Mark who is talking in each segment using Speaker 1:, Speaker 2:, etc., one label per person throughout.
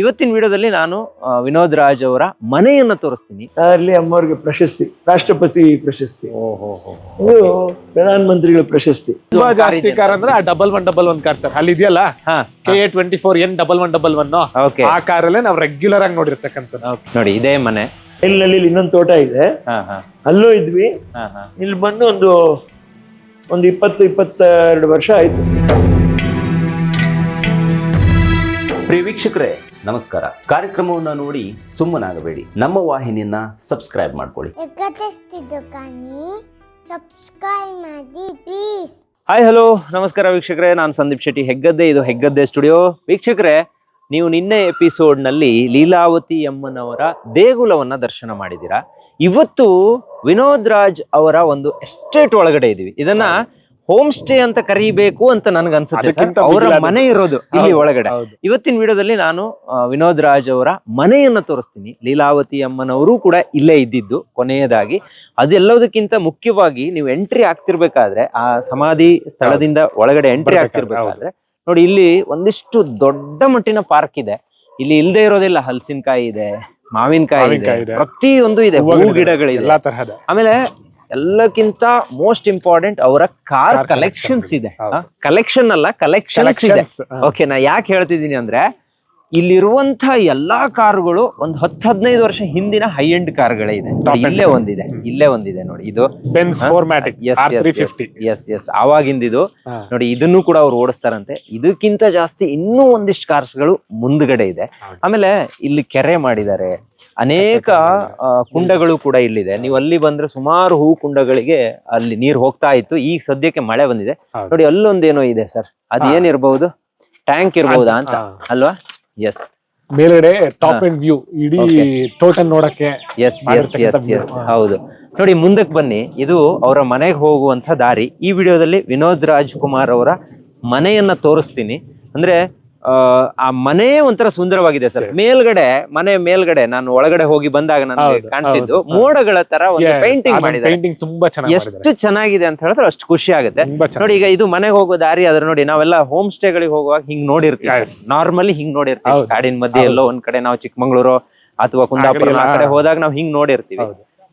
Speaker 1: ಇವತ್ತಿನ ವಿಡಿಯೋದಲ್ಲಿ ನಾನು ವಿನೋದ್ ರಾಜ್ ಅವರ ಮನೆಯನ್ನ ತೋರಿಸ್ತೀನಿ.
Speaker 2: ಅಲ್ಲಿ ಅಮ್ಮವ್ರಿಗೆ ಪ್ರಶಸ್ತಿ ರಾಷ್ಟ್ರಪತಿ ಪ್ರಶಸ್ತಿ. ಇದು ಪ್ರಧಾನ ಮಂತ್ರಿಗಳ ಪ್ರಶಸ್ತಿ.
Speaker 3: ತುಂಬಾ ಜಾಸ್ತಿ ಕಾರ್ ಅಂದ್ರೆ ಆ double one double one car sir ಅಲ್ಲಿ ಇದೆಯಲ್ಲ?
Speaker 1: ಹಾ
Speaker 3: K A twenty four N double one double one
Speaker 1: okay
Speaker 3: ಆ ಕಾರಲ್ಲೇ ನಾವು ರೆಗ್ಯುಲರ್ ಆಗಿ ನೋಡಿರ್ತಕ್ಕಂಥ
Speaker 1: ನೋಡಿ ಇದೇ ಮನೆ.
Speaker 2: ಇಲ್ಲಿ ಇನ್ನೊಂದು ತೋಟ ಇದೆ.
Speaker 1: ಹಾ ಹಾ.
Speaker 2: ಅಲ್ಲೂ ಇದ್ವಿ.
Speaker 1: ಹಾ ಹಾ.
Speaker 2: ಇಲ್ಲಿ ಬಂದು ಒಂದು ಒಂದು ಇಪ್ಪತ್ತು ಇಪ್ಪತ್ತೆರಡು ವರ್ಷ ಆಯ್ತು.
Speaker 4: ಪ್ರಿಯ ವೀಕ್ಷಕರೇ ನಮಸ್ಕಾರ. ಕಾರ್ಯಕ್ರಮವನ್ನು ನೋಡಿ ಸುಮ್ಮನಾಗಬೇಡಿ. ನಮ್ಮ ವಾಹಿನಿಯನ್ನ ಸಬ್ಸ್ಕ್ರೈಬ್ ಮಾಡ್ಕೊಳ್ಳಿ.
Speaker 5: ಸಬ್ಸ್ಕ್ರೈಬ್ ಮಾಡಿ ಪ್ಲೀಸ್
Speaker 1: ಹಾಯ್ ಹಲೋ ನಮಸ್ಕಾರ ವೀಕ್ಷಕರೇ ನಾನು ಸಂದೀಪ್ ಶೆಟ್ಟಿ ಹೆಗ್ಗದ್ದೆ. ಇದು ಹೆಗ್ಗದ್ದೆ ಸ್ಟುಡಿಯೋ. ವೀಕ್ಷಕರೇ ನೀವು ನಿನ್ನೆ ಎಪಿಸೋಡ್ನಲ್ಲಿ ಲೀಲಾವತಿ ಅಮ್ಮನವರ ದೇಗುಲವನ್ನ ದರ್ಶನ ಮಾಡಿದ್ದೀರಾ? ಇವತ್ತು ವಿನೋದ್ ರಾಜ್ ಅವರ ಒಂದು ಎಸ್ಟೇಟ್ ಒಳಗಡೆ ಇದೀವಿ. ಇದನ್ನ ಹೋಮ್ ಸ್ಟೇ ಅಂತ ಕರೀಬೇಕು ಅಂತ ನನ್ಗನ್ಸುತ್ತೆ
Speaker 3: ಅನ್ಸುತ್ತೆ
Speaker 1: ಅವರ ಮನೆ ಇರೋದು ಇಲ್ಲಿ ಒಳಗಡೆ. ಇವತ್ತಿನ ವಿಡಿಯೋದಲ್ಲಿ ನಾನು ವಿನೋದ್ ರಾಜ್ ಅವರ ಮನೆಯನ್ನ ತೋರಿಸ್ತೀನಿ. ಲೀಲಾವತಿ ಅಮ್ಮನವರು ಕೂಡ ಇಲ್ಲೇ ಇದ್ದಿದ್ದು ಕೊನೆಯದಾಗಿ. ಅದೆಲ್ಲದಕ್ಕಿಂತ ಮುಖ್ಯವಾಗಿ ನೀವು ಎಂಟ್ರಿ ಆಗ್ತಿರ್ಬೇಕಾದ್ರೆ ಆ ಸಮಾಧಿ ಸ್ಥಳದಿಂದ ಒಳಗಡೆ ಎಂಟ್ರಿ ಆಗ್ತಿರ್ಬೇಕಾದ್ರೆ. ನೋಡಿ ಇಲ್ಲಿ ಒಂದಿಷ್ಟು ದೊಡ್ಡ ಮಟ್ಟಿನ ಪಾರ್ಕ್ ಇದೆ. ಇಲ್ಲಿ ಇಲ್ಲದೆ ಇರೋದಿಲ್ಲ ಹಲಸಿನಕಾಯಿ ಇದೆ ಮಾವಿನಕಾಯಿ ಇದೆ. ಪ್ರತಿಯೊಂದು ಇದೆ ಹೂ ಗಿಡಗಳಿದೆ.
Speaker 3: ಎಲ್ಲಾ ತರಹದ.
Speaker 1: ಆಮೇಲೆ ಎಲ್ಲಕ್ಕಿಂತ ಮೋಸ್ಟ್ ಇಂಪಾರ್ಟೆಂಟ್ ಅವರ ಕಾರ್ ಕಲೆಕ್ಷನ್ಸ್ ಇದೆ. ಕಲೆಕ್ಷನ್ ಅಲ್ಲ ಕಲೆಕ್ಷನ್ಸ್ ಇದೆ. ಓಕೆ ನಾ ಯಾಕೆ ಹೇಳ್ತಿದ್ದೀನಿ ಅಂದ್ರೆ ಇಲ್ಲಿರುವಂತ ಎಲ್ಲಾ ಕಾರುಗಳು ಒಂದು ಹತ್ತು ಹದಿನೈದು ವರ್ಷ ಹಿಂದಿನ ಹೈ ಎಂಡ್ ಕಾರ್ಗಳೇ ಇದೆ. ಇಲ್ಲೇ ಒಂದಿದೆ ಇಲ್ಲೇ ಒಂದಿದೆ ನೋಡಿ. ಇದು ಎಸ್ ಎಸ್ ಆವಾಗಿಂದಿದು ನೋಡಿ ಇದನ್ನು ಕೂಡ ಅವ್ರು ಓಡಿಸ್ತಾರಂತೆ. ಇದಕ್ಕಿಂತ ಜಾಸ್ತಿ ಇನ್ನೂ ಒಂದಿಷ್ಟು ಕಾರ್ಸ್ಗಳು ಮುಂದ್ಗಡೆ ಇದೆ. ಆಮೇಲೆ ಇಲ್ಲಿ ಕೆರೆ ಮಾಡಿದ್ದಾರೆ. ಅನೇಕ ಕುಂಡಗಳು ಕೂಡ ಇಲ್ಲಿದೆ. ನೀವು ಅಲ್ಲಿ ಬಂದ್ರೆ ಸುಮಾರು ಹೂ ಕುಂಡಗಳಿಗೆ ಅಲ್ಲಿ ನೀರು ಹೋಗ್ತಾ ಇತ್ತು. ಈಗ ಸದ್ಯಕ್ಕೆ ಮಳೆ ಬಂದಿದೆ. ನೋಡಿ ಅಲ್ಲೊಂದೇನೋ ಇದೆ ಸರ್. ಅದೇನಿರ್ಬಹುದು ಟ್ಯಾಂಕ್ ಇರ್ಬಹುದಾ ಅಂತ. ಅಲ್ವಾ? ಎಸ್
Speaker 3: ಮೇಲ್ಗಡೆ ಟಾಪ್ ಅಂಡ್ ವ್ಯೂ ಇಡೀ ಟೋಟಲ್ ನೋಡಕ್ಕೆ
Speaker 1: ಎಸ್ ಎಸ್ ಎಸ್ ಎಸ್ ಹೌದು. ನೋಡಿ ಮುಂದಕ್ಕೆ ಬನ್ನಿ. ಇದು ಅವರ ಮನೆಗೆ ಹೋಗುವಂತ ದಾರಿ. ಈ ವಿಡಿಯೋದಲ್ಲಿ ವಿನೋದ್ ರಾಜ್ ಕುಮಾರ್ ಅವರ ಮನೆಯನ್ನ ತೋರಿಸ್ತೀನಿ. ಅಂದ್ರೆ ಆ, ಆ ಮನೆ ಒಂಥರ ಸುಂದರವಾಗಿದೆ ಸರ್. ಮೇಲ್ಗಡೆ ಮನೆ ಮೇಲ್ಗಡೆ ನಾನು ಒಳಗಡೆ ಹೋಗಿ ಬಂದಾಗ ನನಗೆ ಕಾಣಿಸಿದ್ದು ಮೋಡಗಳ ತರ ಒಂದು ಪೇಂಟಿಂಗ್ ಮಾಡಿದ್ದಾರೆ.
Speaker 3: ತುಂಬಾ ಚೆನ್ನಾಗಿ
Speaker 1: ಎಷ್ಟು ಚೆನ್ನಾಗಿದೆ ಅಂತ ಹೇಳಿದ್ರೆ ಅಷ್ಟು ಖುಷಿ ಆಗುತ್ತೆ. ನೋಡಿ ಈಗ ಇದು ಮನೆಗೆ ಹೋಗೋ ದಾರಿ ಆದ್ರೆ ನೋಡಿ ನಾವೆಲ್ಲ ಹೋಮ್ ಸ್ಟೇಗಳಿಗೆ ಹೋಗುವಾಗ ಹಿಂಗ್ ನೋಡಿರ್ತೀವಿ. ನಾರ್ಮಲಿ ಹಿಂಗ್ ನೋಡಿರ್ತೀವಿ. ಕಾಡಿನ ಮಧ್ಯೆ ಎಲ್ಲೋ ಒಂದ್ ಕಡೆ ನಾವು ಚಿಕ್ಕಮಂಗ್ಳೂರು ಅಥವಾ ಕುಂದಾಪುರ ಆ ಕಡೆ ಹೋದಾಗ ನಾವು ಹಿಂಗ್ ನೋಡಿರ್ತೀವಿ.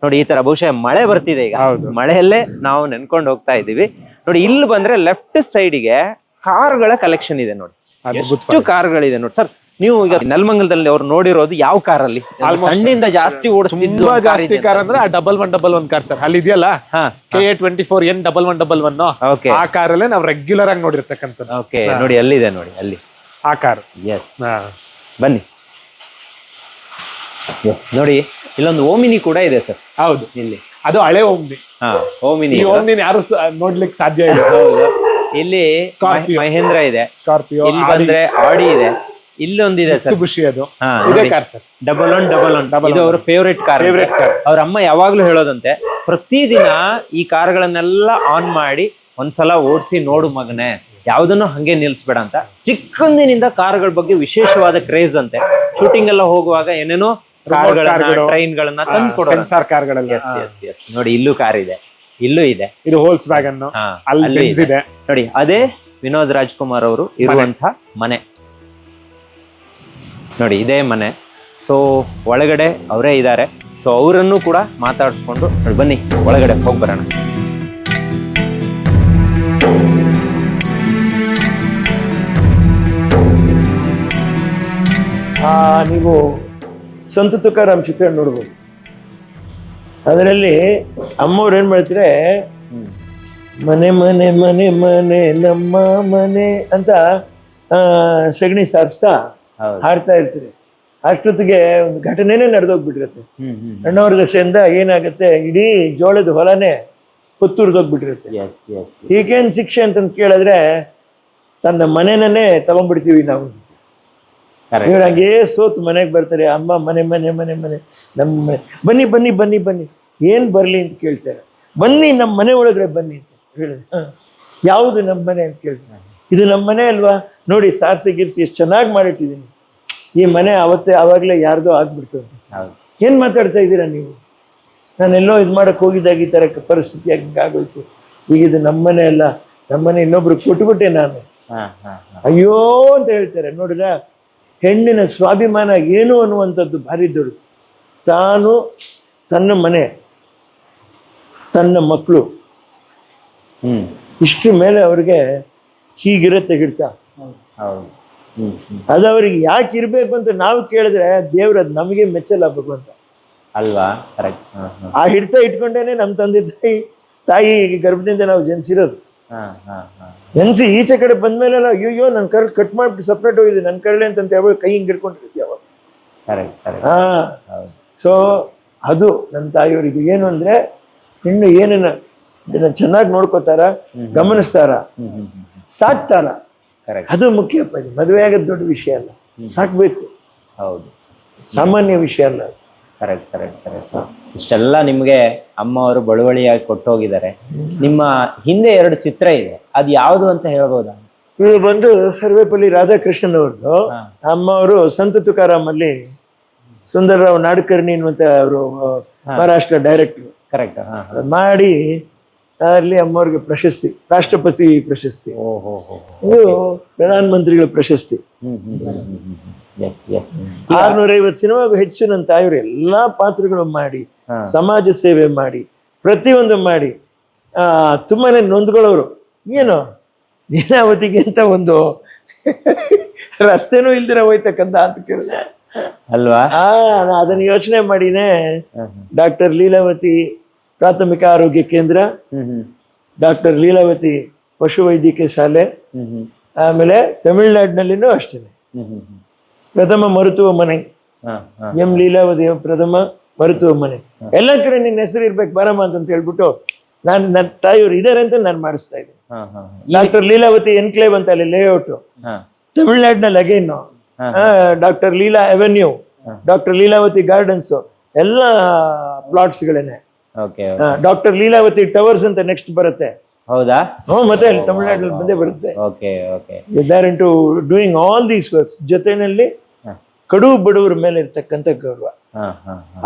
Speaker 1: ನೋಡಿ ಈ ತರ ಬಹುಶಃ ಮಳೆ ಬರ್ತಿದೆ ಈಗ. ಮಳೆಯಲ್ಲೇ ನಾವು ನೆನ್ಕೊಂಡು ಹೋಗ್ತಾ ಇದೀವಿ ನೋಡಿ ಇಲ್ಲಿ ಬಂದ್ರೆ ಲೆಫ್ಟ್ ಸೈಡ್ಗೆ ಕಾರ್ಗಳ ಕಲೆಕ್ಷನ್ ಇದೆ ನೋಡಿ. ಎಷ್ಟು ಕಾರ್ಗಳಿದೆ ನೋಡಿ. ಸರ್ ನೀವು ಈಗ ನೆಲಮಂಗಲದಲ್ಲಿ ಅವ್ರು ನೋಡಿರೋದು ಯಾವ ಕಾರಲ್ಲಿ. ಸಣ್ಣಿಂದ ಜಾಸ್ತಿ ಓಡಿಸ್ತಿದ್ದು
Speaker 3: ತುಂಬಾ ಜಾಸ್ತಿ ಕಾರ್ ಅಂದ್ರೆ ಆ double one double one car sir. ಅಲ್ಲಿ ಇದೆಯಲ್ಲ?
Speaker 1: ಹಾ
Speaker 3: K A twenty four N double one double one
Speaker 1: okay
Speaker 3: ಆ ಕಾರಲ್ಲೇ ನಾವು ರೆಗ್ಯುಲರ್ ಆಗಿ ನೋಡಿರ್ತಕ್ಕಂಥದ್ದು.
Speaker 1: ಓಕೆ ನೋಡಿ ಅಲ್ಲಿದೆ ನೋಡಿ ಅಲ್ಲಿ.
Speaker 3: ಆ ಕಾರ್.
Speaker 1: ಎಸ್ ಬನ್ನಿ. ಎಸ್ ನೋಡಿ ಇಲ್ಲೊಂದು ಓಮಿನಿ ಕೂಡ ಇದೆ ಸರ್.
Speaker 3: ಹೌದು.
Speaker 1: ಇಲ್ಲಿ.
Speaker 3: ಅದು ಹಳೆ ಓಮ್ನಿ.
Speaker 1: ಹಾ ಓಮಿನಿ
Speaker 3: ಈ ಯಾರು ನೋಡ್ಲಿಕ್ಕೆ ಸಾಧ್ಯ ಇಲ್ಲ.
Speaker 1: ಇಲ್ಲಿ. ಮಹೇಂದ್ರ ಇದೆ.
Speaker 3: ಸ್ಕಾರ್ಪಿಯೋ
Speaker 1: ಇಲ್ಲಿ ಬಂದ್ರೆ ಆಡಿ ಇದೆ. ಇಲ್ಲೊಂದಿದೆ ಸರ್.
Speaker 3: ಖುಷಿ ಅದು. Car
Speaker 1: double one double one ಇದು ಅವರ ಫೇವ್ರೆಟ್ ಕಾರ್
Speaker 3: ಫೇವ್ರೇಟ್ ಕಾರ್
Speaker 1: ಅವ್ರ ಅಮ್ಮ ಯಾವಾಗ್ಲೂ ಹೇಳೋದಂತೆ ಪ್ರತಿದಿನ ಈ ಕಾರ್ಗಳನ್ನೆಲ್ಲ ಆನ್ ಮಾಡಿ ಒಂದ್ಸಲ ಓಡಿಸಿ ನೋಡು ಮಗನೇ ಯಾವ್ದನ್ನು ಹಂಗೆ ನಿಲ್ಸ್ಬೇಡ ಅಂತ. ಚಿಕ್ಕಂದಿನಿಂದ ಕಾರ್ಗಳ ಬಗ್ಗೆ ವಿಶೇಷವಾದ ಕ್ರೇಜ್ ಅಂತೆ. ಶೂಟಿಂಗ್ ಎಲ್ಲ ಹೋಗುವಾಗ ಏನೇನೋ ಕಾರ್ಗಳನ್ನ
Speaker 3: ಟ್ರೈನ್ಗಳನ್ನ
Speaker 1: ಟ್ರೈನ್ ಗಳನ್ನ ತಂದು ಎಸ್ ನೋಡಿ ಇಲ್ಲೂ ಕಾರ್ ಇದೆ. ಇಲ್ಲೂ ಇದೆ.
Speaker 3: ಇದು ಹೋಲ್ಸ್ ಬ್ಯಾಗ್
Speaker 1: ಅನ್ನು
Speaker 3: ಅಲ್ಲಿ
Speaker 1: ಇದೆ. ನೋಡಿ ಅದೇ ವಿನೋದ್ ರಾಜ್ಕುಮಾರ್ ಅವರು ಇರುವಂತ ಮನೆ. ನೋಡಿ ಇದೇ ಮನೆ. ಸೊ ಒಳಗಡೆ ಅವರೇ ಇದ್ದಾರೆ. ಸೊ ಅವರನ್ನು ಕೂಡ ಮಾತಾಡಿಸ್ಕೊಂಡು ನೋಡಿ ಬನ್ನಿ ಒಳಗಡೆ ಹೋಗಿ ಬರೋಣ.
Speaker 2: ಆ ನೀವು ಸಂತ ತುಕಾರಾಮ್ ಚಿತ್ರ ನೋಡ್ಬೋದು. ಅದರಲ್ಲಿ ಅಮ್ಮವ್ರು ಏನ್ ಮಾಡ್ತಾರೆ ಮನೆ ಮನೆ ಮನೆ ಮನೆ ನಮ್ಮ ಮನೆ ಅಂತ ಸಗಣಿ ಸಾರಿಸ್ತಾ ಹಾಡ್ತಾ ಇರ್ತಾರೆ. ಅಷ್ಟೊತ್ತಿಗೆ ಒಂದು ಘಟನೆನೇ ನಡೆದೋಗ್ಬಿಟ್ಟಿರುತ್ತೆ. ಅಣ್ಣವರ ದಶೆಯಿಂದ ಏನಾಗುತ್ತೆ ಇಡೀ ಜೋಳದ ಹೊಲನೇ ಹೊತ್ತುರ್ದೋಗ್ಬಿಟ್ಟಿರುತ್ತೆ ಈಗೇನ್ ಶಿಕ್ಷೆ ಅಂತ ಕೇಳಿದ್ರೆ ತನ್ನ ಮನೆನೇ ತಗೊಂಡ್ಬಿಡ್ತೀವಿ ನಾವು. ಇವ್ರು ಹಂಗೇ ಸೋತು ಮನೆಗೆ ಬರ್ತಾರೆ ಅಮ್ಮ ಮನೆ ಮನೆ ಮನೆ ಮನೆ ನಮ್ಮ ಮನೆ. ಬನ್ನಿ ಬನ್ನಿ ಬನ್ನಿ ಬನ್ನಿ. ಏನು ಬರಲಿ ಅಂತ ಕೇಳ್ತಾರೆ. ಬನ್ನಿ ನಮ್ಮ ಮನೆ ಒಳಗಡೆ ಬನ್ನಿ ಅಂತ ಹೇಳಿದ್ರೆ. ಹ. ಯಾವುದು ನಮ್ಮ ಮನೆ ಅಂತ ಕೇಳ್ತಾರೆ. ಇದು ನಮ್ಮ ಮನೆ ಅಲ್ವಾ? ನೋಡಿ ಸಾರಿಸಿ ಗಿರ್ಸಿ ಎಷ್ಟು ಚೆನ್ನಾಗಿ ಮಾಡಿಟ್ಟಿದ್ದೀನಿ. ಈ ಮನೆ ಅವತ್ತೇ ಆವಾಗಲೇ ಯಾರ್ದೋ ಆಗ್ಬಿಡ್ತು ಅಂತ. ಏನು ಮಾತಾಡ್ತಾ ಇದ್ದೀರಾ ನೀವು? ನಾನೆಲ್ಲೋ ಇದು ಮಾಡೋಕ್ಕೆ ಹೋಗಿದ್ದಾಗ ಈ ತರ ಪರಿಸ್ಥಿತಿ ಆಗೋಯ್ತು. ಈಗ ಇದು ನಮ್ಮನೆ ಅಲ್ಲ. ನಮ್ಮನೆ ಇನ್ನೊಬ್ರು ಕೊಟ್ಬಿಟ್ಟೆ ನಾನು. ಅಯ್ಯೋ ಅಂತ ಹೇಳ್ತಾರೆ. ನೋಡಿದ್ರ? ಹೆಣ್ಣಿನ ಸ್ವಾಭಿಮಾನ ಏನು ಅನ್ನುವಂಥದ್ದು ಭಾರಿ ದೊಡ್ಡ. ತಾನು ತನ್ನ ಮನೆ ತನ್ನ ಮಕ್ಕಳು ಇಷ್ಟು ಮೇಲೆ ಅವ್ರಿಗೆ ಹೀಗಿರುತ್ತೆ ಗಿಡ್ತ. ಅದು ಅವ್ರಿಗೆ ಯಾಕೆ ಇರಬೇಕು ಅಂತ ನಾವು ಕೇಳಿದ್ರೆ ದೇವ್ರು ಅದು ನಮಗೆ ಮೆಚ್ಚಲ್ಲ ಭಗವಂತ
Speaker 1: ಅಲ್ವಾ? ಕರೆಕ್ಟ್
Speaker 2: ಆ ಹಿಡ್ತ ಇಟ್ಕೊಂಡೇನೆ ನಮ್ಮ ತಂದೆ ತಾಯಿ ತಾಯಿ ಗರ್ಭದಿಂದ ನಾವು ಜನಿಸಿರೋದು.
Speaker 1: ಹಾ ಹಾ ಹಾ.
Speaker 2: ಜನಿಸಿ ಈಚೆ ಕಡೆ ಬಂದ್ಮೇಲೆ ನಾವು ಅಯ್ಯೋ ನನ್ನ ಕರ್ ಕಟ್ ಮಾಡ್ಬಿಟ್ಟು ಸಪ್ರೇಟ್ ಹೋಗಿದೆ ನನ್ನ ಕರ್ಲೆ ಅಂತ ಯಾವಾಗ ಕೈ ಹಿಂಗೆ ಹಿಡ್ಕೊಂಡಿರ್ತೀವಿ
Speaker 1: ಕರೆಕ್ಟ್
Speaker 2: ಹಾ. ಸೊ ಅದು ನನ್ನ ತಾಯಿಯವರಿಗೆ. ಏನು ಅಂದ್ರೆ ಹೆಣ್ಣು ಏನನ್ನ ಇದನ್ನ ಚೆನ್ನಾಗಿ ನೋಡ್ಕೋತಾರ ಗಮನಿಸ್ತಾರ ಸಾಕ್ತಾರ ಅದು ಮುಖ್ಯಪ್ಪ ಮದುವೆ ಆಗೋದು ದೊಡ್ಡ ವಿಷಯ ಅಲ್ಲ. ಸಾಕ್ಬೇಕು.
Speaker 1: ಹೌದು.
Speaker 2: ಸಾಮಾನ್ಯ ವಿಷಯ ಅಲ್ಲ ಅದು.
Speaker 1: Correct correct correct. ಇಷ್ಟೆಲ್ಲ ನಿಮಗೆ ಅಮ್ಮ ಅವರು ಬಳುವಳಿಯಾಗಿ ಕೊಟ್ಟೋಗಿದ್ದಾರೆ. ನಿಮ್ಮ ಹಿಂದೆ ಎರಡು ಚಿತ್ರ ಇದೆ. ಅದು ಯಾವುದು ಅಂತ ಹೇಳ್ಬೋದಾ?
Speaker 2: ಇದು ಬಂದು ಸರ್ವೇಪಲ್ಲಿ ರಾಧಾಕೃಷ್ಣನ್ ಅವ್ರದ್ದು. ಅಮ್ಮ ಅವರು ಸಂತ ತುಕಾರಾಮಲ್ಲಿ ಸುಂದರರಾವ್ ನಾಡ್ಕರ್ಣಿ ಅನ್ನುವಂತ ಅವರು ಮಹಾರಾಷ್ಟ್ರ ಡೈರೆಕ್ಟರ್
Speaker 1: ಕರೆಕ್ಟ್
Speaker 2: ಮಾಡಿ ಅಲ್ಲಿ ಅಮ್ಮವ್ರಿಗೆ ಪ್ರಶಸ್ತಿ ರಾಷ್ಟ್ರಪತಿ ಪ್ರಶಸ್ತಿ. ಇದು ಪ್ರಧಾನ ಮಂತ್ರಿಗಳ ಪ್ರಶಸ್ತಿ ಆರ್ನೂರೈವತ್ತು ಸಿನಿಮಾಗೂ ಹೆಚ್ಚು ನನ್ನ ತಾಯಿಯವರು ಎಲ್ಲಾ ಪಾತ್ರಗಳು ಮಾಡಿ ಸಮಾಜ ಸೇವೆ ಮಾಡಿ ಪ್ರತಿಯೊಂದು ಮಾಡಿ ಆ ತುಂಬಾನೇ ನೊಂದ್ಕೊಳ್ಳೋರು. ಏನು? ದಿನಾವತಿಗಿಂತ ಅಂತ ಒಂದು ರಸ್ತೆನೂ ಇಲ್ದಿರ ಹೋಯ್ತಕ್ಕಂತ ಅಂತ ಕೇಳಿದೆ.
Speaker 1: ಅಲ್ವಾ?
Speaker 2: ಅದನ್ನ ಯೋಚನೆ ಮಾಡಿನೇ ಡಾಕ್ಟರ್ ಲೀಲಾವತಿ ಪ್ರಾಥಮಿಕ ಆರೋಗ್ಯ ಕೇಂದ್ರ ಡಾಕ್ಟರ್ ಲೀಲಾವತಿ ಪಶುವೈದ್ಯಕೀಯ ಶಾಲೆ ಆಮೇಲೆ ತಮಿಳ್ನಾಡಿನಲ್ಲಿನೂ ಅಷ್ಟೇ. ಪ್ರಥಮ ಮರುತುವ ಮನೆ. ಎಂ ಲೀಲಾವತಿ ಪ್ರಥಮ ಮರುತುವ ಮನೆ. ಎಲ್ಲ ಕಡೆ ನಿನ್ನ ಹೆಸರು ಇರ್ಬೇಕು ಬರಮ್ಮ ಅಂತ ಹೇಳ್ಬಿಟ್ಟು ನಾನು ನನ್ನ ತಾಯಿಯವರು ಇದಾರೆ ಅಂತ ನಾನು ಮಾಡಿಸ್ತಾ ಇದ್ದೀನಿ. ಡಾಕ್ಟರ್ ಲೀಲಾವತಿ ಎನ್ಕ್ಲೇವ್ ಅಂತ ಅಲ್ಲಿ layout ತಮಿಳ್ನಾಡಿನಲ್ಲಿ again. Doctor Leela avenue doctor Leelavathi gardens ಎಲ್ಲ ಪ್ಲಾಟ್ಸ್ಗಳೇನೆ ಡಾಕ್ಟರ್ ಲೀಲಾವತಿ ಟವರ್ಸ್ ಅಂತ ನೆಕ್ಸ್ಟ್ ಬರುತ್ತೆ.
Speaker 1: ಹೌದಾ?
Speaker 2: ಹ್ಞೂ ಮತ್ತೆ ಅಲ್ಲಿ ತಮಿಳ್ನಾಡಲ್ಲಿ ಬಂದೇ ಬರುತ್ತೆ.
Speaker 1: Okay okay
Speaker 2: either in to doing all these works ಜೊತೆನಲ್ಲಿ ಕಡು ಬಡವರ ಮೇಲೆ ಇರ್ತಕ್ಕಂಥ ಗೌರವ.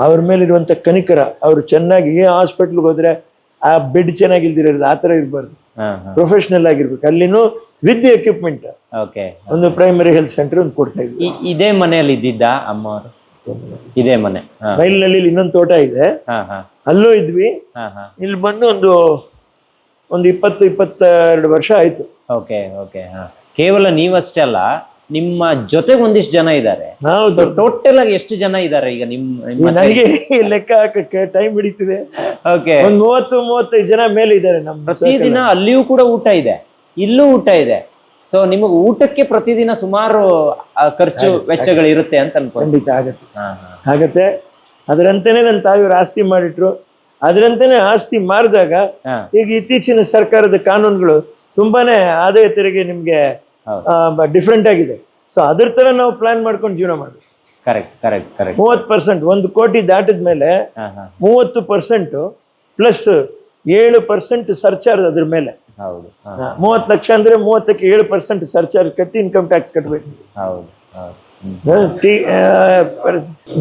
Speaker 2: ಅವ್ರ ಮೇಲೆ ಇರುವಂತ ಕನಿಕರ ಅವ್ರು ಚೆನ್ನಾಗಿ ಹಾಸ್ಪಿಟ್ಲ್ಗೆ ಹೋದ್ರೆ ಆ ಬೆಡ್ ಚೆನ್ನಾಗಿ ಇಲ್ದಿರೋದು ಆ ಥರ ಇರಬಾರ್ದು. ಪ್ರೊಫೆಷನಲ್ ಆಗಿರ್ಬೇಕು. ಅಲ್ಲಿನೂ ವಿತ್ ಎಕ್ವಿಪ್ಮೆಂಟ್
Speaker 1: ಓಕೆ
Speaker 2: ಒಂದು ಪ್ರೈಮರಿ ಹೆಲ್ತ್ ಸೆಂಟರ್ ಒಂದು ಕೊಡ್ತಾ ಇದ್ವಿ
Speaker 1: ಇದೇ ಮನೆಯಲ್ಲಿ ಇದ್ದಿದ್ದ ಅಮ್ಮ ಇದೇ ಮನೆ
Speaker 2: ಮೈಲ್ನಲ್ಲಿ ಇನ್ನೊಂದು ತೋಟ ಇದೆ.
Speaker 1: ಹಾ ಹಾ.
Speaker 2: ಅಲ್ಲೂ ಇದ್ವಿ.
Speaker 1: ಹಾ ಹಾ.
Speaker 2: ಇಲ್ಲಿ ಬಂದು ಒಂದು ಒಂದು ಇಪ್ಪತ್ತು ಇಪ್ಪತ್ತೆರಡು ವರ್ಷ ಆಯ್ತು.
Speaker 1: ಓಕೆ ಓಕೆ ಹಾ. ಕೇವಲ ನೀವಷ್ಟೇ ಅಲ್ಲ ನಿಮ್ಮ ಜೊತೆಗೆ ಒಂದಿಷ್ಟು ಜನ ಇದ್ದಾರೆ ಟೋಟಲ್ ಆಗಿ ಎಷ್ಟು ಜನ ಇದ್ದಾರೆ ಈಗ ನಿಮ್ ನಿಮ್ಮ
Speaker 2: ನನಗೆ ಲೆಕ್ಕ ಹಾಕಕ್ಕೆ ಟೈಮ್ ಹಿಡಿತಿದೆ.
Speaker 1: ಓಕೆ.
Speaker 2: ಒಂದು ಮೂವತ್ತು ಮೂವತ್ತೈದು ಜನ ಮೇಲೆ ಇದ್ದಾರೆ ನಮ್ಮ
Speaker 1: ಪ್ರತಿದಿನ ಅಲ್ಲಿಯೂ ಕೂಡ ಊಟ ಇದೆ ಇಲ್ಲೂ ಊಟ ಇದೆ. ಸೊ ನಿಮಗೆ ಊಟಕ್ಕೆ ಪ್ರತಿದಿನ ಸುಮಾರು ಖರ್ಚು ವೆಚ್ಚಗಳು ಇರುತ್ತೆ ಅಂತ ಅನ್ಕೊಂಡು
Speaker 2: ಖಂಡಿತ ಆಗತ್ತೆ.
Speaker 1: ಹಾ ಹಾ.
Speaker 2: ಆಗತ್ತೆ. ಅದರಂತೆನೆ ನನ್ನ ತಾಯಿಯವರು ಆಸ್ತಿ ಮಾಡಿಟ್ರು. ಅದರಂತೆನೆ ಆಸ್ತಿ ಮಾರಿದಾಗ ಈಗ ಇತ್ತೀಚಿನ ಸರ್ಕಾರದ ಕಾನೂನುಗಳು ತುಂಬಾನೇ ಆದಾಯ ತೆರಿಗೆ ನಿಮ್ಗೆ ಡಿಫ್ರೆಂಟ್ ಆಗಿದೆ. ಸೊ ಅದ್ರ ತರ ನಾವು ಪ್ಲಾನ್ ಮಾಡ್ಕೊಂಡು ಜೀವನ ಮಾಡ್ಬೇಕು
Speaker 1: ಕರೆಕ್ಟ್ ಕರೆಕ್ಟ್ ಕರೆಕ್ಟ್
Speaker 2: ಮೂವತ್ತು ಪರ್ಸೆಂಟ್ ಒಂದು ಕೋಟಿ ದಾಟಿದ ಮೇಲೆ ಮೂವತ್ತು ಪರ್ಸೆಂಟ್ ಪ್ಲಸ್ ಏಳು ಪರ್ಸೆಂಟ್ ಸರ್ಚಾರ್ಜ್ ಅದ್ರ ಮೇಲೆ.
Speaker 1: ಹೌದು
Speaker 2: ಮೂವತ್ತು ಲಕ್ಷ ಅಂದ್ರೆ ಮೂವತ್ತಕ್ಕೆ ಏಳು ಪರ್ಸೆಂಟ್ ಸರ್ಚಾರ್ಜ್ ಕಟ್ಟಿ ಇನ್ಕಮ್ ಟ್ಯಾಕ್ಸ್ ಕಟ್ಟಬೇಕು
Speaker 1: ಹೌದು.
Speaker 2: ಟಿ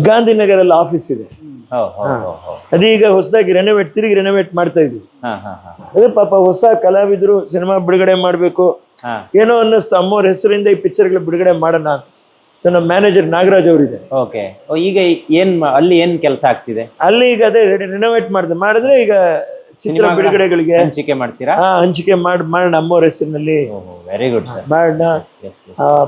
Speaker 2: ಗಾಂಧಿನಗರಲ್ಲಿ ಆಫೀಸ್ ಇದೆ. ಅದೀಗ ಹೊಸದಾಗಿ ರೆನೋವೇಟ್ ತಿರುಗಿ ರೆನೋವೇಟ್ ಮಾಡ್ತಾ ಇದ್ವಿ. ಅದೇ ಪಾಪ ಹೊಸ ಕಲಾವಿದರು ಸಿನಿಮಾ ಬಿಡುಗಡೆ ಮಾಡಬೇಕು. ಏನೋ ಅನ್ನಿಸ್ತು ಅಮ್ಮವ್ರ ಹೆಸರಿಂದ ಈ ಪಿಕ್ಚರ್ಗಳು ಬಿಡುಗಡೆ ಮಾಡೋಣ ಅಂತ. ನಮ್ಮ ಮ್ಯಾನೇಜರ್ ನಾಗರಾಜ್ ಅವರಿದೆ
Speaker 1: ಓಕೆ ಈಗ ಏನ್ ಅಲ್ಲಿ ಏನ್ ಕೆಲಸ ಆಗ್ತಿದೆ?
Speaker 2: ಅಲ್ಲಿ ಈಗ ಅದೇ ರಿನೋವೇಟ್ ಮಾಡಿದೆ. ಮಾಡಿದ್ರೆ ಈಗ ಚಿತ್ರ ಬಿಡುಗಡೆಗಳಿಗೆ
Speaker 1: ಹಂಚಿಕೆ ಮಾಡ್ತೀರಾ?
Speaker 2: ಹಂಚಿಕೆ ಮಾಡಿ ಮಾಡೋಣ ಅಮ್ಮವ್ರ ಹೆಸರಿನಲ್ಲಿ.
Speaker 1: ವೆರಿ ಗುಡ್ ಸರ್
Speaker 2: ಮಾಡೋಣ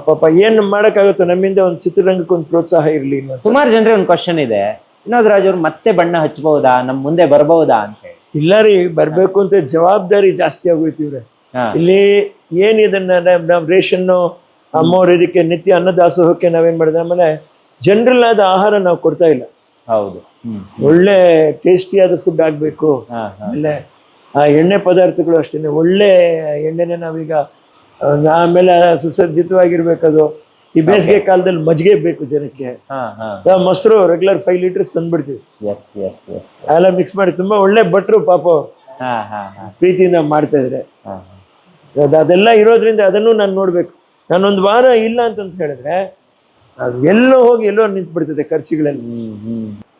Speaker 2: ಪಾಪ ಏನ್ ಮಾಡಕ್ಕಾಗುತ್ತೋ ನಮ್ಮಿಂದ ಒಂದು ಚಿತ್ರರಂಗಕ್ಕೆ ಒಂದು ಪ್ರೋತ್ಸಾಹ ಇರಲಿ
Speaker 1: ಸುಮಾರು ಜನರಿಗೆ ಒಂದು ಕ್ವಶನ್ ಇದೆ. ವಿನೋದ್ ರಾಜ್ ಅವ್ರು ಮತ್ತೆ ಬಣ್ಣ ಹಚ್ಚಬಹುದಾ ನಮ್ ಮುಂದೆ ಬರಬಹುದಾ ಅಂತ ಹೇಳಿ.
Speaker 2: ಇಲ್ಲ ರೀ ಬರ್ಬೇಕು ಅಂತ ಜವಾಬ್ದಾರಿ ಜಾಸ್ತಿ
Speaker 1: ಆಗೋಯ್ತಿವ್ರೆ
Speaker 2: ಇಲ್ಲಿ ಏನ್ ಇದನ್ನ ನಾವ್- ರೇಷನ್ನು ಅಮ್ಮವ್ರ ಇದಕ್ಕೆ ನಿತ್ಯ ಅನ್ನದಾಸೋಹಕ್ಕೆ ನಾವೇನ್ ಮಾಡಿದ್ರೆ ಆಮೇಲೆ ಜನರಲ್ ಆದ ಆಹಾರ ನಾವು ಕೊಡ್ತಾ ಇಲ್ಲ.
Speaker 1: ಹೌದು.
Speaker 2: ಒಳ್ಳೆ ಟೇಸ್ಟಿಯಾದ ಫುಡ್ ಆಗ್ಬೇಕು. ಆಮೇಲೆ ಆ ಎಣ್ಣೆ ಪದಾರ್ಥಗಳು ಅಷ್ಟೇ ಒಳ್ಳೆ ಎಣ್ಣೆನೆ ನಾವೀಗ ಆಮೇಲೆ ಸುಸಜ್ಜಿತವಾಗಿರ್ಬೇಕದು. ಈ ಬೇಸಿಗೆ ಕಾಲದಲ್ಲಿ ಮಜ್ಜಿಗೆ ಬೇಕು ಜನಕ್ಕೆ.
Speaker 1: ಹಾ ಹಾ.
Speaker 2: ಆ, ಮೊಸರು ರೆಗ್ಯುಲರ್ ಫೈವ್ ಲೀಟರ್ಸ್ ತಂದ್ಬಿಡ್ತೀವಿ. ಎಲ್ಲ ಮಿಕ್ಸ್ ಮಾಡಿ ತುಂಬಾ ಒಳ್ಳೆ ಭಟ್ರು ಪಾಪ ಪ್ರೀತಿಯಿಂದ ಮಾಡ್ತಾ ಇದ್ರೆ. ಅದೆಲ್ಲ ಇರೋದ್ರಿಂದ ಅದನ್ನು ನಾನು ನೋಡ್ಬೇಕು. ನಾನೊಂದು ವಾರ ಇಲ್ಲ ಅಂತಂತ ಹೇಳಿದ್ರೆ ಎಲ್ಲೋ ಹೋಗಿ ಎಲ್ಲೋ ನಿಂತು ಬಿಡ್ತದೆ ಖರ್ಚುಗಳಲ್ಲಿ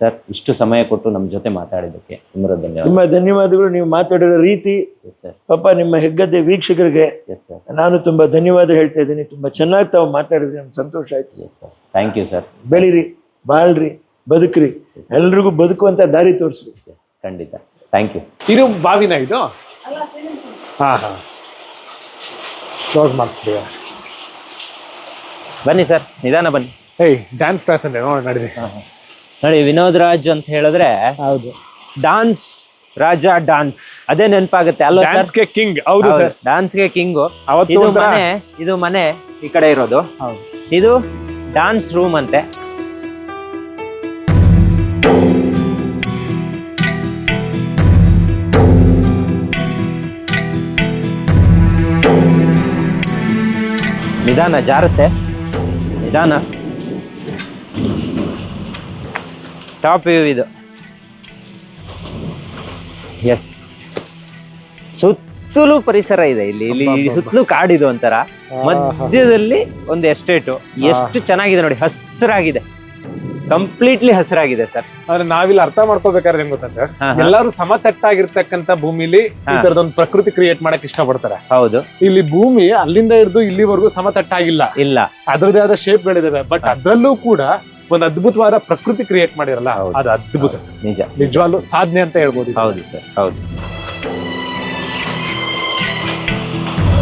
Speaker 1: ಸರ್ ಇಷ್ಟು ಸಮಯ ಕೊಟ್ಟು ನಮ್ಮ ಜೊತೆ ಮಾತಾಡಿದ್ದಕ್ಕೆ ತುಂಬ ಧನ್ಯವಾದ.
Speaker 2: ತುಂಬಾ ಧನ್ಯವಾದಗಳು. ನೀವು ಮಾತಾಡಿರೋ ರೀತಿ
Speaker 1: ಎಸ್ ಸರ್
Speaker 2: ಪಾಪ ನಿಮ್ಮ ಹೆಗ್ಗದ್ದೆ ವೀಕ್ಷಕರಿಗೆ
Speaker 1: ಎಸ್ ಸರ್
Speaker 2: ನಾನು ತುಂಬಾ ಧನ್ಯವಾದ ಹೇಳ್ತಾ ಇದ್ದೀನಿ. ತುಂಬಾ ಚೆನ್ನಾಗಿ ತಾವು ಮಾತಾಡಿದ್ರೆ. ನಮ್ಗೆ ಸಂತೋಷ ಆಯ್ತು.
Speaker 1: Yes sir thank you sir
Speaker 2: ಬೆಳಿರಿ ಬಾಳ್ರಿ ಬದುಕ್ರಿ. ಎಲ್ರಿಗೂ ಬದುಕುವಂತ ದಾರಿ ತೋರಿಸ್ರಿ.
Speaker 1: ಎಸ್ ಖಂಡಿತ. ಥ್ಯಾಂಕ್ ಯು
Speaker 3: ಇದು ಬಾವಿನ ಇದು? ಹಾ ಹಾ. ಕ್ಲೋಸ್ ಮಾಡಿಸ್ಬಿಡಿ.
Speaker 1: ಬನ್ನಿ ಸರ್ ನಿಧಾನ ಬನ್ನಿ.
Speaker 3: ಏಯ್ ಡ್ಯಾನ್ಸ್ ಕ್ಲಾಸ್ ಅಂತ ನೋಡಿ ನಡೀರಿ.
Speaker 1: ನೋಡಿ ವಿನೋದ್ ರಾಜ್ ಅಂತ ಹೇಳಿದ್ರೆ
Speaker 3: ಹೌದು.
Speaker 1: ಡಾನ್ಸ್ ರಾಜ ಡಾನ್ಸ್ ಅದೇ ನೆನಪಾಗುತ್ತೆ ಅಲ್ಲ ಸರ್?
Speaker 3: ಡ್ಯಾನ್ಸ್ಗೆ ಕಿಂಗ್ ಹೌದು ಸರ್.
Speaker 1: ಡಾನ್ಸ್ಗೆ
Speaker 3: ಅವತ್ತು
Speaker 1: ಇದು
Speaker 3: ಒಂಥರ-
Speaker 1: ಮನೆ ಇದು ಮನೆ ಈ ಕಡೆ ಇರೋದು.
Speaker 3: ಹೌದು.
Speaker 1: ಇದು ಡಾನ್ಸ್ ರೂಮ್ ಅಂತೆ. ನಿಧಾನ ಜಾರುತ್ತೆ. ನಿಧಾನ ಟಾಪ್ ವ್ಯೂ ಇದು. ಎಸ್ ಸುತ್ತಲೂ ಪರಿಸರ ಇದೆ ಇಲ್ಲಿ. ಇಲ್ಲಿ. ಸುತ್ತಲೂ ಕಾಡಿದು ಒಂಥರ. ಮಧ್ಯದಲ್ಲಿ ಒಂದು ಎಸ್ಟೇಟು ಎಷ್ಟು ಚೆನ್ನಾಗಿದೆ ನೋಡಿ. ಹಸಿರಾಗಿದೆ. ಕಂಪ್ಲೀಟ್ಲಿ ಹಸಿರಾಗಿದೆ ಸರ್.
Speaker 3: ಅಂದ್ರೆ ನಾವಿಲ್ಲಿ ಅರ್ಥ ಮಾಡ್ಕೋಬೇಕಾದ್ರೆ ಏನ್ ಗೊತ್ತಾ ಸರ್? ಎಲ್ಲಾರು ಸಮತಟ್ಟಾಗಿರ್ತಕ್ಕಂತ ಭೂಮಿಲಿ ಈ. ತರದೊಂದು ಪ್ರಕೃತಿ ಕ್ರಿಯೇಟ್ ಮಾಡಕ್ ಇಷ್ಟ ಪಡ್ತಾರೆ
Speaker 1: ಹೌದು.
Speaker 3: ಇಲ್ಲಿ ಭೂಮಿ ಅಲ್ಲಿಂದ ಹಿಡಿದು ಇಲ್ಲಿವರೆಗೂ ಸಮತಟ್ಟಾಗಿಲ್ಲ.
Speaker 1: ಇಲ್ಲ.
Speaker 3: ಅದರದೇ ಆದ ಶೇಪ್ ಗಳಿದಾವೆ. ಬಟ್ ಅದ್ರಲ್ಲೂ ಕೂಡ ಒಂದು ಅದ್ಭುತವಾದ ಪ್ರಕೃತಿ ಕ್ರಿಯೇಟ್ ಮಾಡಿರಲ್ಲ
Speaker 1: ಹೌದು.
Speaker 3: ಅದು ಅದ್ಭುತ ಸರ್.
Speaker 1: ನಿಜ.
Speaker 3: ನಿಜವಾಗ್ಲೂ ಸಾಧನೆ ಅಂತ ಹೇಳ್ಬೋದು.
Speaker 1: ಹೌದು ಸರ್ ಹೌದು.